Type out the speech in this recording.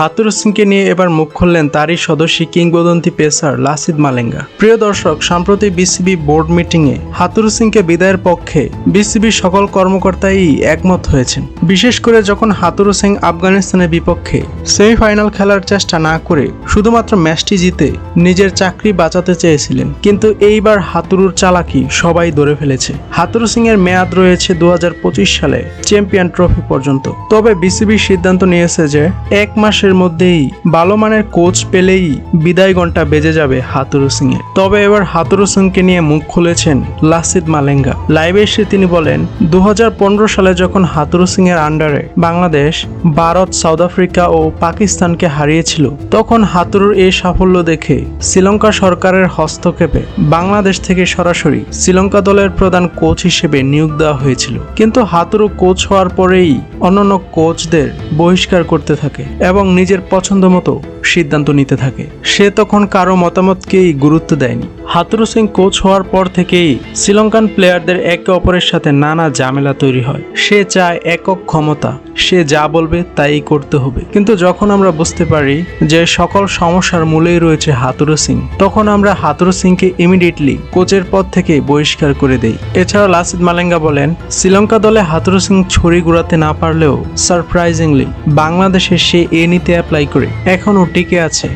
হাতুরু সিংকে নিয়ে এবার মুখ খুললেন তারই সদস্য কিংবদন্তি পেসার লাসিদ মালেঙ্গা। প্রিয় দর্শক, সম্প্রতি বিসিবি বোর্ড মিটিংয়ে হাতুরু সিংকে বিদায়ের পক্ষে বিসিবির সকল কর্মকর্তাই একমত হয়েছেন। বিশেষ করে যখন হাতুরু সিং আফগানিস্তানের বিপক্ষে সেমিফাইনাল খেলার চেষ্টা না করে শুধুমাত্র ম্যাচটি জিতে নিজের চাকরি বাঁচাতে চেয়েছিলেন, কিন্তু এইবার হাতুরুর চালাকি সবাই ধরে ফেলেছে। হাতুরু সিং এর মেয়াদ রয়েছে দু হাজার পঁচিশ সালে। চ্যাম্পিয়ন ট্রফি পর্যন্ত। তবে বিসিবি সিদ্ধান্ত নিয়েছে যে, এক মাসের মধ্যেই ভালো মানের কোচ পেলেই বিদায় ঘণ্টা বেজে যাবে হাতুরু সিং এর তবে এবার হাতুরু সিংকে নিয়ে মুখ খুলেছেন লাসিদ মালেঙ্গা। লাইভে এসে তিনি বলেন দু সালে যখন হাতুরু সিং এর আন্ডারে বাংলাদেশ, ভারত, সাউথ আফ্রিকা ও পাকিস্তানকে হারিয়েছিল, তখন হাতুরুর এই সাফল্য দেখে শ্রীলঙ্কা সরকারের হস্তক্ষেপে বাংলাদেশ থেকে সরাসরি শ্রীলঙ্কা দলের প্রধান কোচ হিসেবে নিয়োগ দেওয়া হয়েছিল। কিন্তু হাতুরু কোচ হওয়ার পরেই অন্যান্য কোচদের বহিষ্কার করতে থাকে এবং নিজের পছন্দ মতো সিদ্ধান্ত নিতে থাকে। সে তখন কারও মতামতকেই গুরুত্ব দেয়নি। হাতুরু সিং কোচ হওয়ার পর থেকেই শ্রীলঙ্কান প্লেয়ারদের একে অপরের সাথে নানা ঝামেলা তৈরি হয়। সে চায় একক ক্ষমতা। সে যা বলবে তাই করতে হবে। কিন্তু যখন আমরা বুঝতে পারি যে সকল সমস্যার মূলেই রয়েছে হাতুরু সিং, তখন আমরা হাতুরু সিংকে ইমিডিয়েটলি কোচের পদ থেকে বহিষ্কার করে দেই। এছাড়া লাসিদ মালেঙ্গা বলেন, শ্রীলঙ্কা দলে হাতুরু সিং ছড়ি ঘুরাতে না পারলেও সারপ্রাইজিংলি বাংলাদেশে সে এ নিতে অ্যাপ্লাই করে এখনও টিকে আছে।